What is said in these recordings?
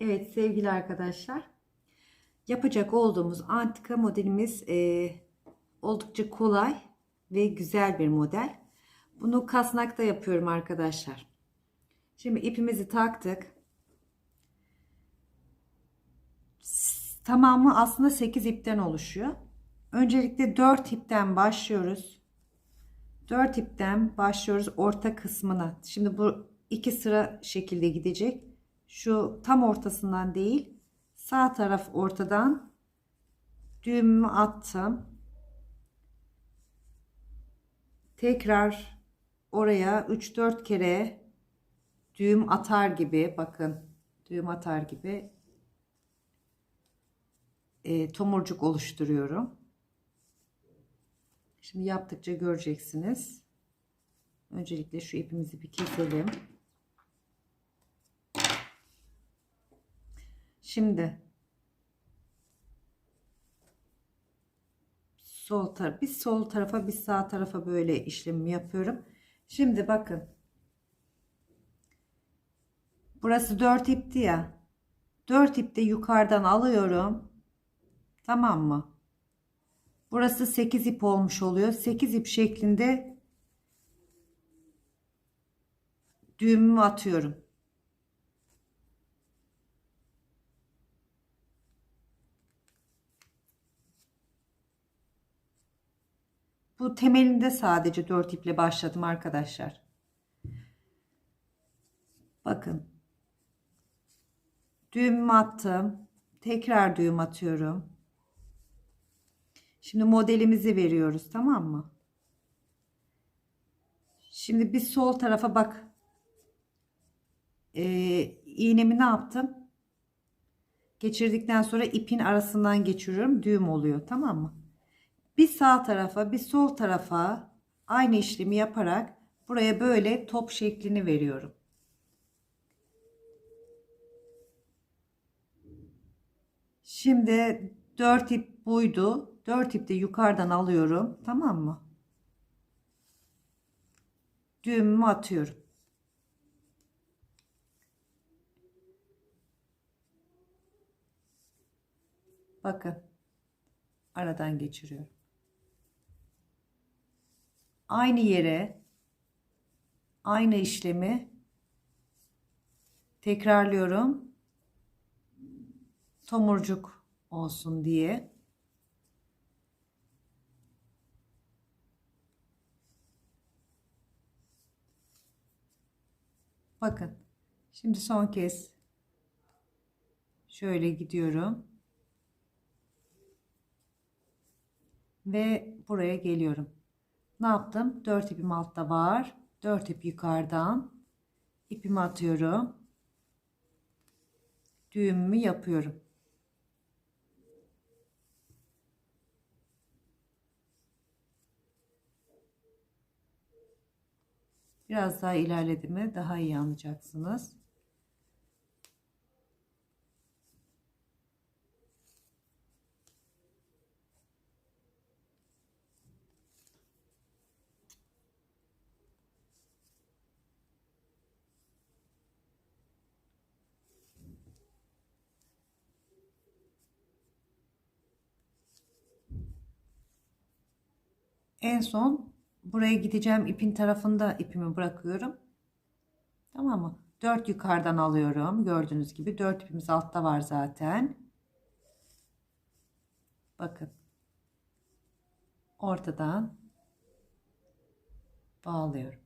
Evet sevgili arkadaşlar. Yapacak olduğumuz antika modelimiz e, oldukça kolay ve güzel bir model. Bunu kasnakta yapıyorum arkadaşlar. Şimdi ipimizi taktık. Tamamı aslında 8 ipten oluşuyor. Öncelikle 4 ipten başlıyoruz. 4 ipten başlıyoruz orta kısmına. Şimdi bu iki sıra şekilde gidecek. Şu tam ortasından değil, sağ taraf ortadan düğümümü attım. Tekrar oraya 3-4 kere düğüm atar gibi bakın düğüm atar gibi e, tomurcuk oluşturuyorum. Şimdi yaptıkça göreceksiniz. Öncelikle şu ipimizi bir keselim. Şimdi sol taraf bir sol tarafa bir sağ tarafa böyle işlemimi yapıyorum. Şimdi bakın. Burası 4 ipti ya. 4 ipte yukarıdan alıyorum. Tamam mı? Burası 8 ip olmuş oluyor. 8 ip şeklinde düğümümü atıyorum. Bu temelinde sadece 4 iple başladım arkadaşlar. Bakın. Düğümümü attım. Tekrar düğüm atıyorum. Şimdi modelimizi veriyoruz tamam mı? Şimdi bir sol tarafa bak. Ee, iğnemi ne yaptım? Geçirdikten sonra ipin arasından geçiriyorum. Düğüm oluyor tamam mı? Bir sağ tarafa bir sol tarafa aynı işlemi yaparak buraya böyle top şeklini veriyorum. Şimdi 4 ip buydu. 4 ip de yukarıdan alıyorum. Tamam mı? Düğümümü atıyorum. Bakın. Aradan geçiriyorum. Aynı yere aynı işlemi tekrarlıyorum. Tomurcuk olsun diye. Bakın. Şimdi son kez şöyle gidiyorum. Ve buraya geliyorum. Ne yaptım? 4 ipim altta var. 4 ip yukarıdan ipimi atıyorum. Düğümümü yapıyorum. Biraz daha ilerlediğimi daha iyi anlayacaksınız. En son buraya gideceğim ipin tarafında ipimi bırakıyorum. Tamam mı? 4 yukarıdan alıyorum. Gördüğünüz gibi 4 ipimiz altta var zaten. Bakın. Ortadan bağlıyorum.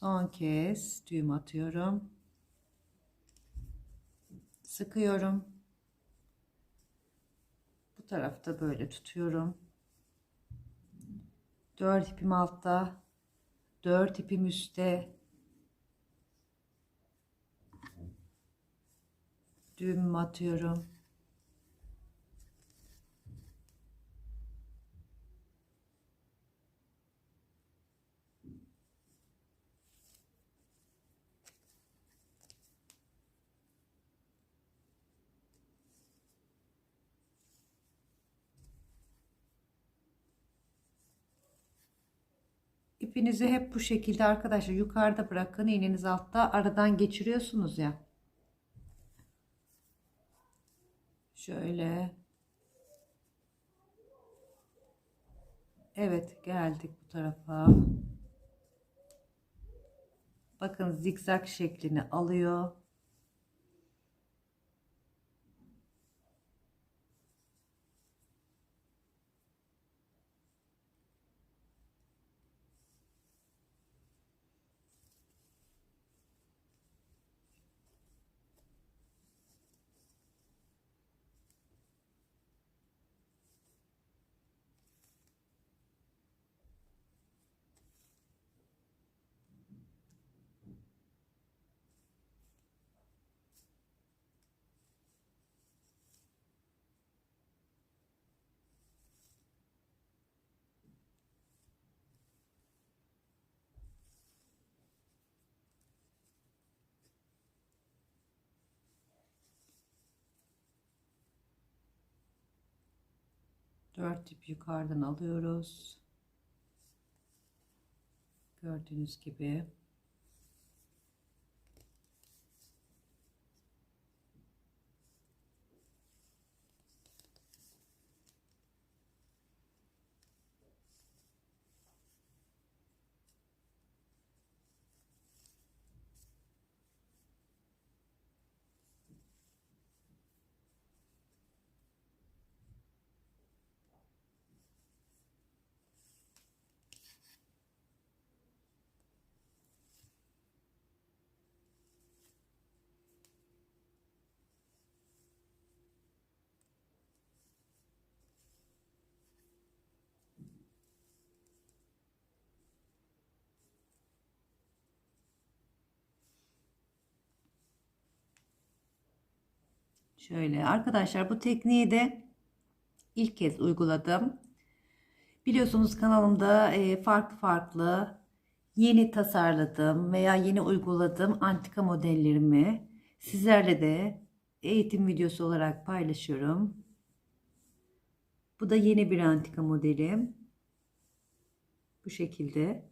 Son kez düğüm atıyorum. Sıkıyorum. Bu tarafta böyle tutuyorum. 4 ipim altta. 4 ipim üstte. Düğümümü atıyorum. İpinizi hep bu şekilde arkadaşlar yukarıda bırakın iğneniz altta aradan geçiriyorsunuz ya. Şöyle. Evet geldik bu tarafa. Bakın zikzak şeklini alıyor. Dört ip yukarıdan alıyoruz. Gördüğünüz gibi. Şöyle arkadaşlar bu tekniği de ilk kez uyguladım. Biliyorsunuz kanalımda e, farklı farklı yeni tasarladığım veya yeni uyguladığım antika modellerimi sizlerle de eğitim videosu olarak paylaşıyorum. Bu da yeni bir antika modelim. Bu şekilde.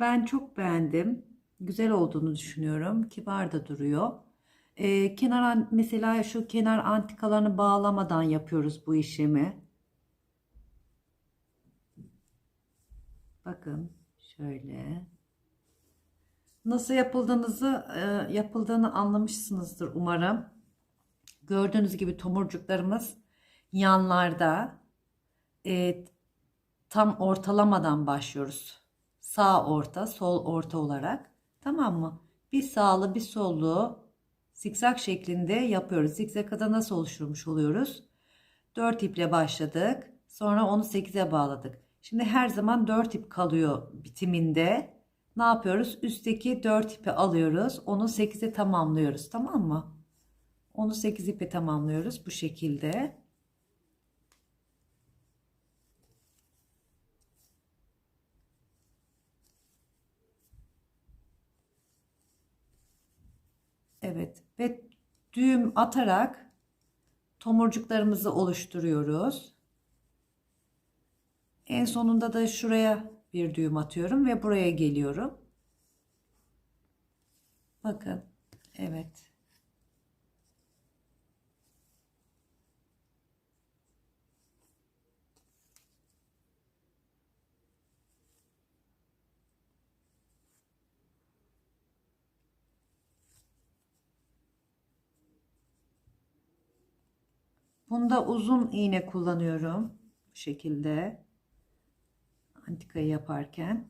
Ben çok beğendim. Güzel olduğunu düşünüyorum. Kibar da duruyor. Ee, kenar mesela şu kenar antikalarını bağlamadan yapıyoruz bu işlemi. Bakın şöyle. Nasıl yapıldığınızı e, yapıldığını anlamışsınızdır umarım. Gördüğünüz gibi tomurcuklarımız yanlarda e, tam ortalamadan başlıyoruz. Sağ orta, sol orta olarak. Tamam mı? Bir sağlı bir sollu zikzak şeklinde yapıyoruz. Zikzakada nasıl oluşturmuş oluyoruz? 4 iple başladık. Sonra onu 8'e bağladık. Şimdi her zaman 4 ip kalıyor bitiminde. Ne yapıyoruz? Üstteki 4 ipi alıyoruz. Onu 8'e tamamlıyoruz. Tamam mı? Onu 8 ipe tamamlıyoruz bu şekilde. Evet ve düğüm atarak tomurcuklarımızı oluşturuyoruz. En sonunda da şuraya bir düğüm atıyorum ve buraya geliyorum. Bakın. Evet. Bunda uzun iğne kullanıyorum. Bu şekilde. Antikayı yaparken.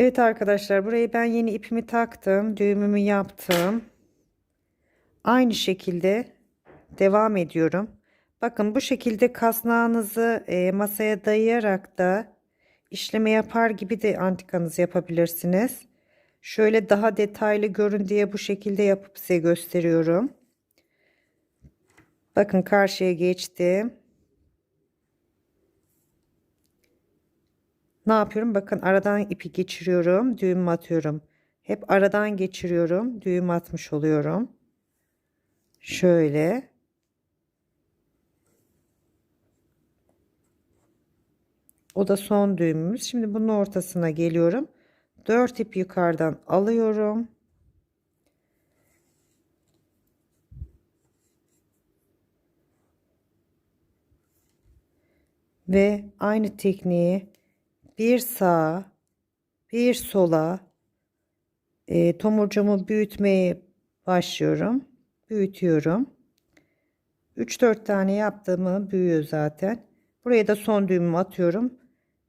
Evet arkadaşlar burayı ben yeni ipimi taktım. Düğümümü yaptım. Aynı şekilde devam ediyorum. Bakın bu şekilde kasnağınızı e, masaya dayayarak da işleme yapar gibi de antikanızı yapabilirsiniz. Şöyle daha detaylı görün diye bu şekilde yapıp size gösteriyorum. Bakın karşıya geçtim. Ne yapıyorum? Bakın aradan ipi geçiriyorum, düğüm atıyorum. Hep aradan geçiriyorum, düğüm atmış oluyorum. Şöyle. O da son düğümümüz. Şimdi bunun ortasına geliyorum. 4 ip yukarıdan alıyorum. Ve aynı tekniği bir sağa, bir sola e, tomurcumu büyütmeye başlıyorum. Büyütüyorum. 3-4 tane yaptığımı büyüyor zaten. Buraya da son düğümümü atıyorum.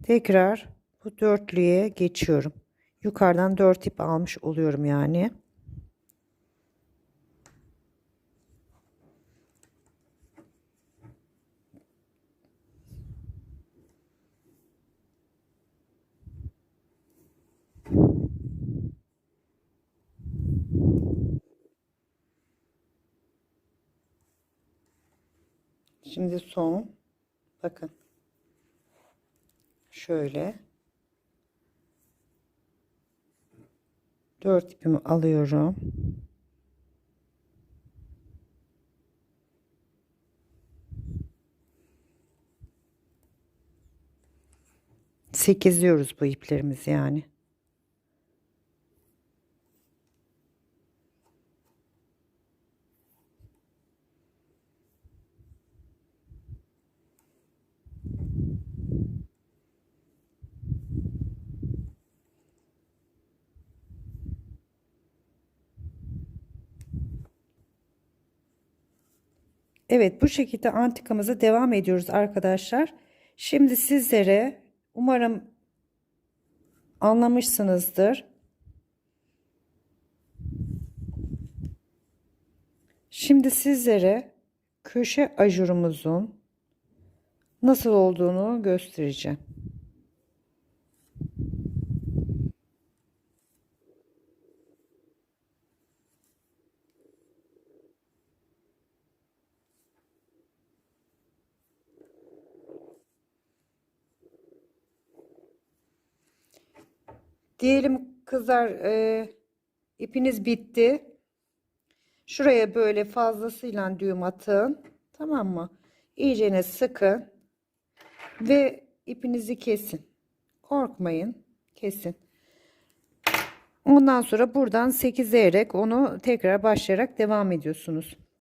Tekrar bu dörtlüye geçiyorum. Yukarıdan 4 ip almış oluyorum yani. Şimdi son bakın şöyle dört ipimi alıyorum. Sekizliyoruz bu iplerimizi yani. Evet bu şekilde antikamıza devam ediyoruz arkadaşlar. Şimdi sizlere umarım anlamışsınızdır. Şimdi sizlere köşe ajurumuzun nasıl olduğunu göstereceğim. Diyelim kızlar e, ipiniz bitti. Şuraya böyle fazlasıyla düğüm atın. Tamam mı? İyicene sıkın. Ve ipinizi kesin. Korkmayın. Kesin. Ondan sonra buradan sekizleyerek onu tekrar başlayarak devam ediyorsunuz.